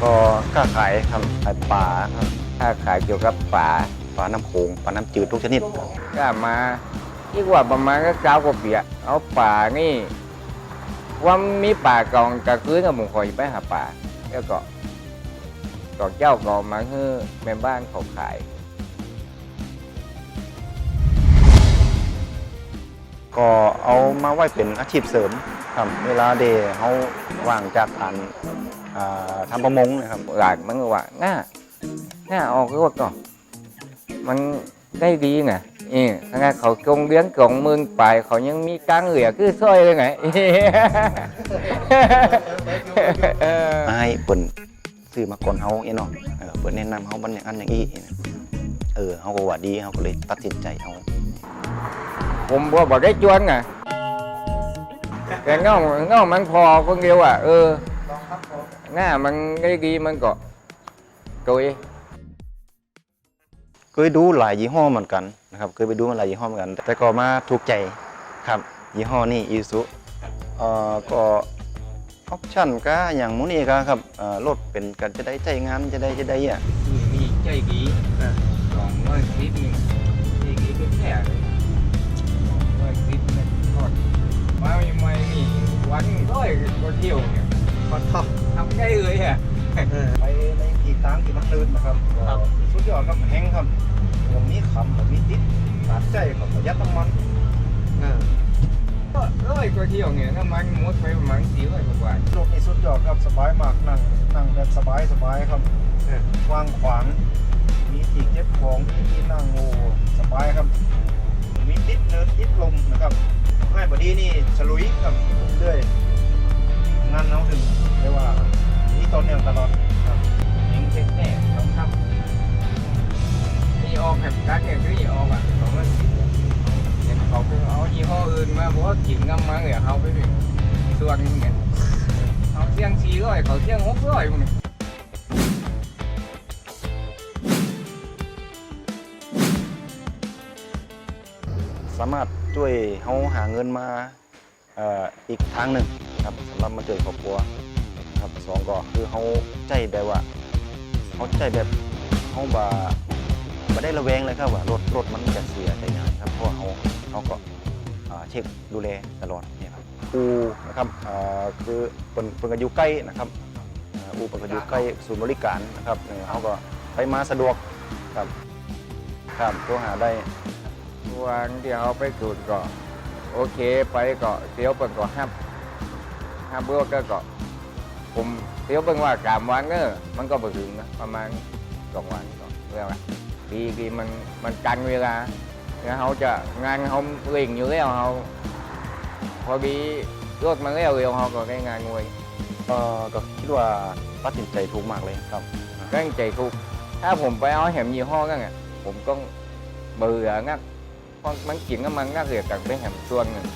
ค้าขายครับขายปลาครับค้าขายเกี่ยวกับปลาปลาน้ำโขงปลาน้ำจืดทุกชนิดก็มาที่ว่าประมาณก็เก้ากว่าปีเอาป่านี่ว่ามีป่ากองกระคืนกับผมคอยไปหาป่าแล้วก็ก็เจ้าก็มาคือแม่บ้านเขาขาย ก็เอามาไว้เป็นอาชีพเสริม ครับ เวลาเดย์เขาว่างจากการอ่าทำประมงนะครับ หลานมันก็ว่าง่าง่าออกก็ว่าก็มันได้ดีไงเออขนาดเขากงเลี้ยงกงหมืนไป เขายังมีกังเหลือคือสร้อยเลยไงเออมาให้เปิ่นซื้อมาก่อนเฮาเองเนาะเออเปิ่นแนะนำเฮาบันอย่างอันอย่างอีนะเออเฮาก็ว่าดีเฮาก็เลยตัดสินใจเอาผมบอกบอกได้จวนไง แต่เงาเงามันพอคนเดียวอะ เออหน้ามันได้ดีมันก็กุยเคยดูหลายยี่ห้อเหมือนกันนะครับเคยไปดูมาหลายยี่ห้อเหมือนกัน แต่ก็มาถูกใจครับยี่ห้อนี้อีซุเอ่อก็ออปชั่นก็อย่างหมูนี่ก็ครับเอ่อรถเป็นกันจะได้ใจงานจะได้จะได้อะมีใจดีสองร้อยสิบหนึ่งใจดีเป็นแค่เลยสองร้อยสิบเนี่ย เที่ยวเนี่ยขอท็อปทำได้เลยอะไปในที่ต่างที่มันลื่นนะครับก็สุดยอดครับแห้งครับผมมีขำผมมีติดตัดใจกับประหยัดน้ำมันเออก็ร้อยก็เที่ยวเนี่ยน้ำมันหมดไปประมาณสี่ร้อยกว่ารถนี่สุดยอดครับสบายมากนั่งนั่งแบบสบายสบายครับวางขวางมีที่เก็บของมีที่นั่งโอ้สบายครับมีติดเนินติดลมนะครับง่ายบดีนี่ฉลุยครับ ช็คแน่ต้องทำนี่ออกแบบการเนี่ยคือออกอะสองร้อยสิบเนี่ยเขาไปเอายี่ห้ออื่นมาบอกว่ากินน้ำมันเลยเขาไปเป็นส่วนนึงเนี่ยเขาเที่ยงสี่ร้อยเขาเที่ยงหกร้อยพวกนี้สามารถช่วยเฮาหาเงินมาอ่ออีกทางหนึ่งครับสำหรับมาช่วยครอบครัวนะครับสองก็คือเฮาใจได้ว่า เฮาใจแบบเฮาบ่บ่ได้ระแวงเลยครับว่ารถรถมันจะเสียใจงานครับเพราะว่าเฮาเฮาก็อ่าเช็คดูแลตลอดเนี่ยครับอูนะครับอ่าคือเพิ่นเพิ่นก็อยู่ใกล้นะครับอ่าอูเพิ่นก็อยู่ใกล้ศูนย์บริการนะครับเนี่ยเฮาก็ไปมาสะดวกครับครับโทรหาได้ วันที่เขาไปสูดก็ โอเคไปก็เที่ยวเปิ่นก็ห้าห้าเบื่อก็ก็ ผมเที่ยวเปิ่นว่ากามวันเนอะมันก็ไปถึงนะประมาณสองวันก็เรียกว่าดีดีมันมันกันเวลาแล้วเขาจะงานเขาเร่งอยู่แล้วเขาพอดีรถมันเร็วเร็วเขาก็ได้งานงวยเอ่อก็คิดว่าตัดสินใจถูกมากเลยครับก็ยังใจทุกถ้าผมไปเอาแหมยี่ห้อนั่นอะผมก็เบื่องักเพราะมันกินก็มันงักเรียกกันไปแหมส่วนหนึ่ง